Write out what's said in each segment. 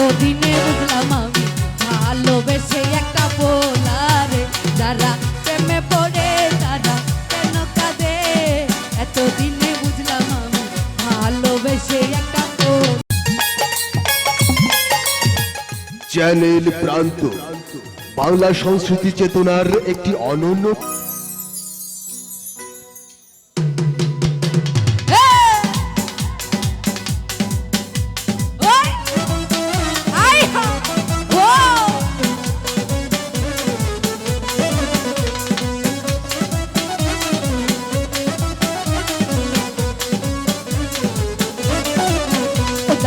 এতদিনে বুঝলাম আমি ভালোবেসে একটা পোলারে। যারা পড়ে কেন কাঁদে? এতদিনে বুঝলাম আমি ভালোবেসে একটা চ্যানেল প্রান্ত, বাংলা সংস্কৃতি চেতনার একটি অনন্য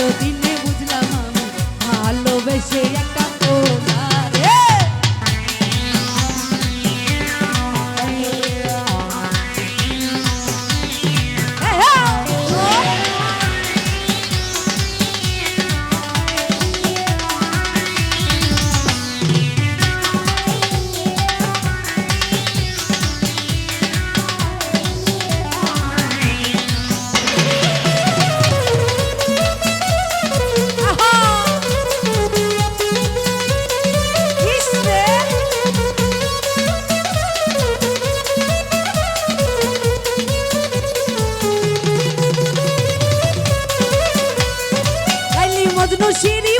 এতদিনে লাইলি